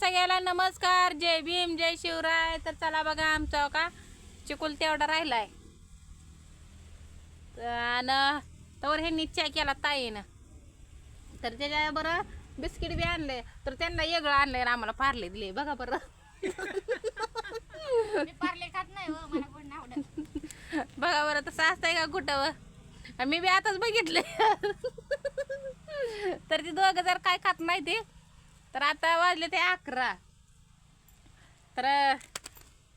सगळ्याला नमस्कार जय भीम जय शिवराय. तर चला बघा आमचा का? चिकुल तेवढा राहिलाय. आणि तवर हे निश्चय केला ताईनं. तर त्याच्या बरं बिस्किट बी आणले. तर त्यांना वेगळं आणलंय आणि आम्हाला पार्ले दिले. बघा बरं. पार्ले खात नाही हो बघा बरं तसं असतंय का कुठं? मी बी आताच बघितले तर ती दोघं जर काय खात नाही ते तर आता वाजले ते अकरा. तर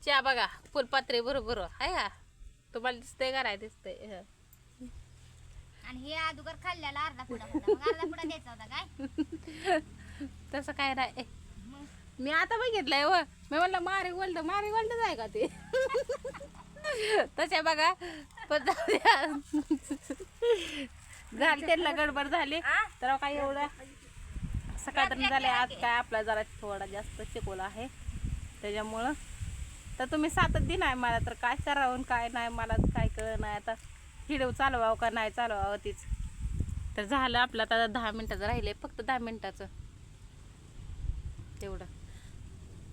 च्या बघा फुलपात्रे बरोबर आहे का? तुम्हाला दिसतंय का नाही दिसतंय? हं. आणि हे अगोदर खाल्ल्याला अर्धा पुडा मग अर्धा पुडा द्यायचा होता काय? तसं काय नाही. मी आता बघितलंय व मी म्हणलं मारी गोल्ड मारी गोल्ड आहे का ते? तशा बघा. पण. झाली त्यांना गडबड झाली. तर काय एवढं? सकाळ झाले आज काय आपला जरा थोडा जास्त शिकवला आहे. त्याच्यामुळं तर तुम्ही सातच दिन आहे मला तर काय करावं काय नाही मला काय कळ नाही. आता हिडव चालवावं का नाही चालवावं तीच. तर झालं आपलं आता दहा मिनटाचं राहिले फक्त दहा मिनटाचं. तेवढं.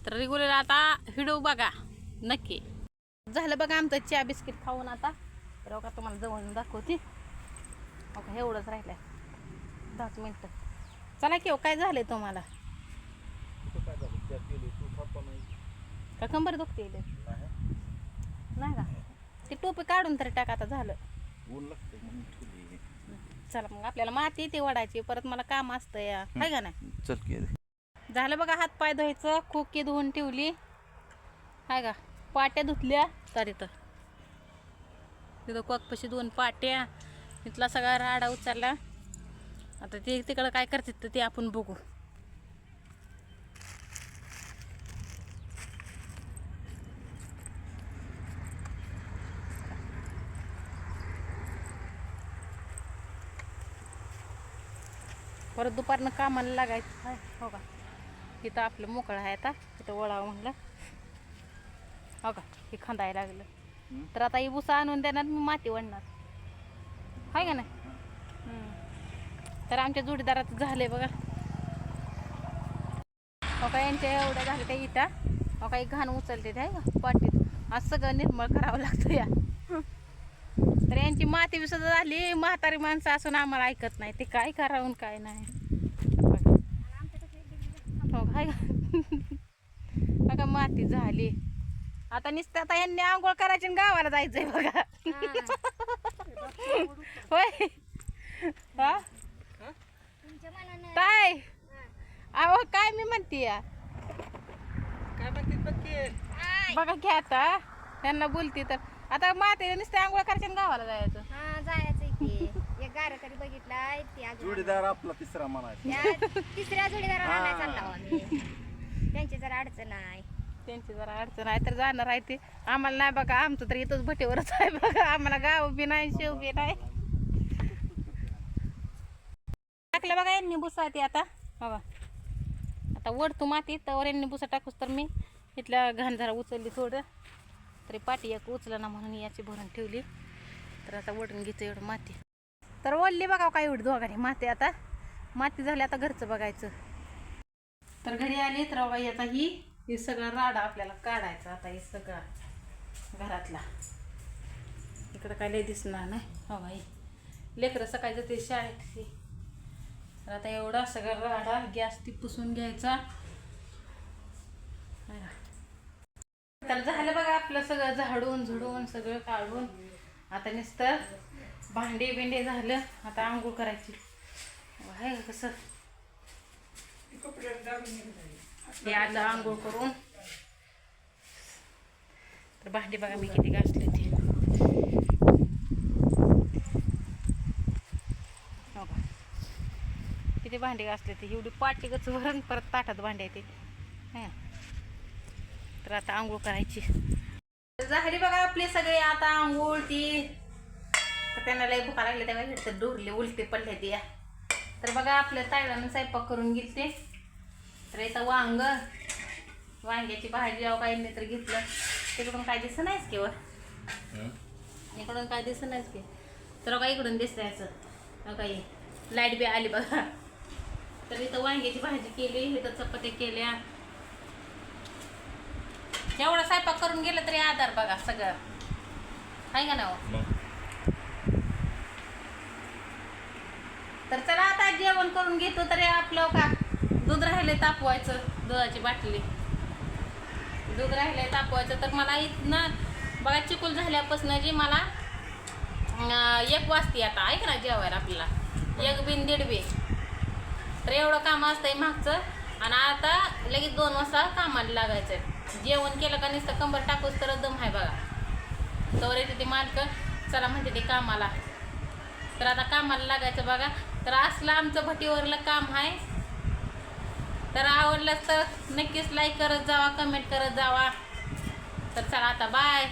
तर रेग्युलर आता हिडव बघा नक्की. झालं बघा आमचं चहा बिस्किट खाऊन आता. तर का तुम्हाला जवळून दाखवते. हो एवढंच राहिलं दहाच मिनटं. चला की हो, काय झालंय तुम्हाला? का कंबर दुखते इथे? नाही. का? ते टोपी काढून तरी टाका आता झालं. चला मग आपल्याला माती ते वडायची परत मला काम असतं या. आहे का नाही? चल की. झालं बघा हात पाय धुवायचं खोकी धुवून ठेवली. हाय का? पाट्या धुतल्या तर इथं. तिथं कोकपशी दोन पाट्या इथला सगळा राडा उचलला. आता ते तिकडं काय करतात तर ते आपण बघू. परत दुपारनं कामाला लागायचं. हो का? इथं आपलं मोकळं आहे आता. इथं वळावं म्हणलं. हो का? हे खांदायला लागलं. तर आता ही भुसा आणून देणार मी माती वडणार हाय का नाही. तर आमच्या जोडीदाराचं झालंय बघा. हो का यांच्या एवढ्या झाल्या त्या इटा. हो का एक घाण उचलते ते आहे का पाटीत. आज सगळं निर्मळ करावं लागतं या. तर यांची माती विसर्ज झाली. म्हातारी माणसं असून आम्हाला ऐकत नाही. ते काय करावं आणि काय नाही. हो काय बघा माती झाली. आता नुसतं आता यांनी आंघोळ करायची आणि गावाला जायचंय बघा. होय. हा? काय? अहो काय मी म्हणते या? काय म्हणते बघ बघा घ्या आता. त्यांना बोलते तर. आता माते नुसते आंघोळ करायची आणि गावाला जायचं. हा जायचं की. एक गार कधी बघितलाय ते अजून जोडीदार आपला तिसरा म्हणायचा. त्या तिसऱ्या जोडीदाराला आणायला चालला हो आम्ही. त्यांची जरा अडचण आहे. त्यांची जरा अडचण आहे तर जाणार आहे ते. आम्हाला नाही बघा आमचं तर इथंच भटेवरच आहे बघा. आम्हाला गाव बी नाही शेव बी नाही. बघा यांनी भुसा ते आता. बघा आता ओढतो माती तर यांनी भुसा टाकूस तर मी. इथल्या घाण जरा उचलली थोडं. तरी पाठी एक उचलं ना म्हणून याची भरून ठेवली. तर आता ओढून घेतो एवढं माती. तर ओढली बघा काय एवढी दोघांनी माती आता. माती झाली आता घरचं बघायचं. तर घरी आली तर बघा याचा ही हे सगळं राडा आपल्याला काढायचा आता हे सगळं घरातला. इकडं काय लय दिसणार नाही. हो बाई. लेकरं सकाळी जाते शाळेत तर आता एवढा सगळा राडा गॅस ती पुसून घ्यायचा. तर झालं बघा आपलं सगळं झाडून झुडून सगळं काढून. आता नुसतं भांडे बिंडे झालं आता आंघोळ करायची. आहे का कसं? हे आलं आंघोळ करून. तर भांडे बघा मी किती घासले ते हो का किती भांडी घासले ते एवढी पाटी गच भरून परत ताटात भांडी आहे ते हं. तर आता आंघोळ करायची. झाली बघा आपले सगळे आता आंघोळ ती. त्यांना लय भुका लागले तेव्हा घेतलं डोरले उलटे पडले ते. या तर बघा आपल्या तायडानं स्वयंपाक करून गेलते. तर इथं वांग वांग्याची भाजी अहो काही तर घेतलं. तिकडून काय दिसत नाहीच केवळ इकडून काय दिसत नाहीच की? तर काय इकडून दिसायचं काही लाइट बी आली बघा. तर इथं वांग्याची भाजी केली इथं चपात्या केल्या. एवढा स्वयंपाक करून गेलं तरी आधार बघा सगळं. आहे का ना हो? तर चला आता जेवण करून घेतो तरी आपलं का? दूध राहिले तापवायचं दुधाची बाटली. दूध राहिले तापवायचं. तर मला इथनं बघा चिकूल झाल्यापासून जी मला एक वाजती आता ऐक ना जेवायला आपल्याला? एक बिन दीड बी तर एवढं काम असतंय मागचं. आणि आता लगेच दोन वाजता कामाला लागायचं जेवण केलं का नुसतं कंबर टाकूच तर दम आहे बघा. तर येते ते मालक चला म्हणते ते कामाला. तर आता कामाला लागायचं बघा. तर असलं आमचं भटीवरलं काम आहे. तर आवडलं तर नक्कीच लाईक करत जावा कमेंट करत जावा. तर चला आता बाय